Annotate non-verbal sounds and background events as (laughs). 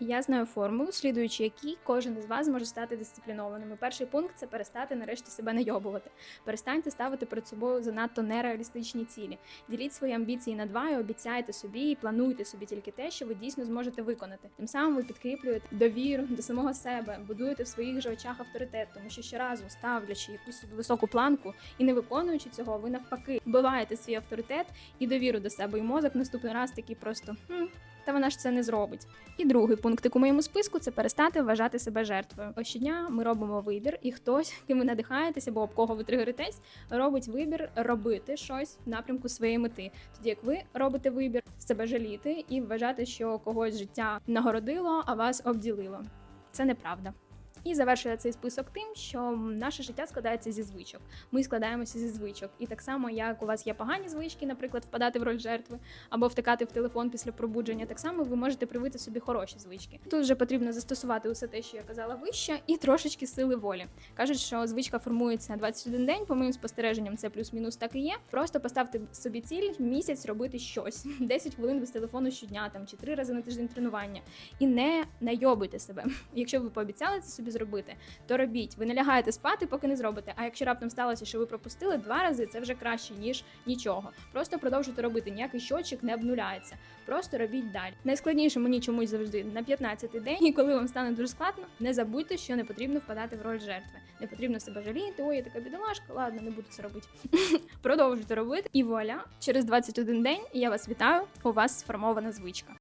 Я знаю формулу, слідуючи якій кожен із вас може стати дисциплінованим. І Перший пункт це перестати нарешті себе найобувати. Перестаньте ставити перед собою занадто нереалістичні цілі. Діліть свої амбіції на два і обіцяйте собі і плануйте собі тільки те, що ви дійсно зможете виконати. Тим самим ви підкріплюєте довіру до самого себе, будуєте в своїх же очах авторитет, тому що щоразу ставлячи якусь високу планку і не виконуючи цього, ви навпаки вбиваєте свій авторитет і довіру до себе. І мозок наступний раз такий просто хм, та вона ж це не зробить. І другий пунктик у моєму списку це перестати вважати себе жертвою. Щодня ми робимо вибір, і хтось, (laughs) ким ви надихаєтеся, або об кого ви тригеритесь, робить вибір робити щось в напрямку своєї мети. Тоді як ви робите вибір себе жаліти і вважати, що когось життя нагородило, а вас обділило. Це неправда. І завершує цей список тим, що наше життя складається зі звичок. Ми складаємося зі звичок. І так само, як у вас є погані звички, наприклад, впадати в роль жертви або втикати в телефон після пробудження, так само ви можете привити собі хороші звички. Тут вже потрібно застосувати усе те, що я казала вище, і трошечки сили волі. Кажуть, що звичка формується 21 день. По моїм спостереженням, це плюс-мінус так і є. Просто поставте собі ціль місяць робити щось, (laughs) 10 хвилин без телефону щодня, там чи 3 рази на тиждень тренування. І не найобуйте себе. (laughs) Якщо ви пообіцяли це собі зробити, то робіть. Ви не лягаєте спати, поки не зробите. А якщо раптом сталося, що ви пропустили два рази, це вже краще ніж нічого. Просто продовжуйте робити. Ніякий щочик не обнуляється. Просто робіть далі. Найскладніше мені чомусь завжди на 15-й день, і коли вам стане дуже складно, не забудьте, що не потрібно впадати в роль жертви. Не потрібно себе жаліти. Ой, я така бідолашка, ладно, не буду це робити. (laughs) Продовжуйте робити. І вуаля, через 21 день я вас вітаю. У вас сформована звичка.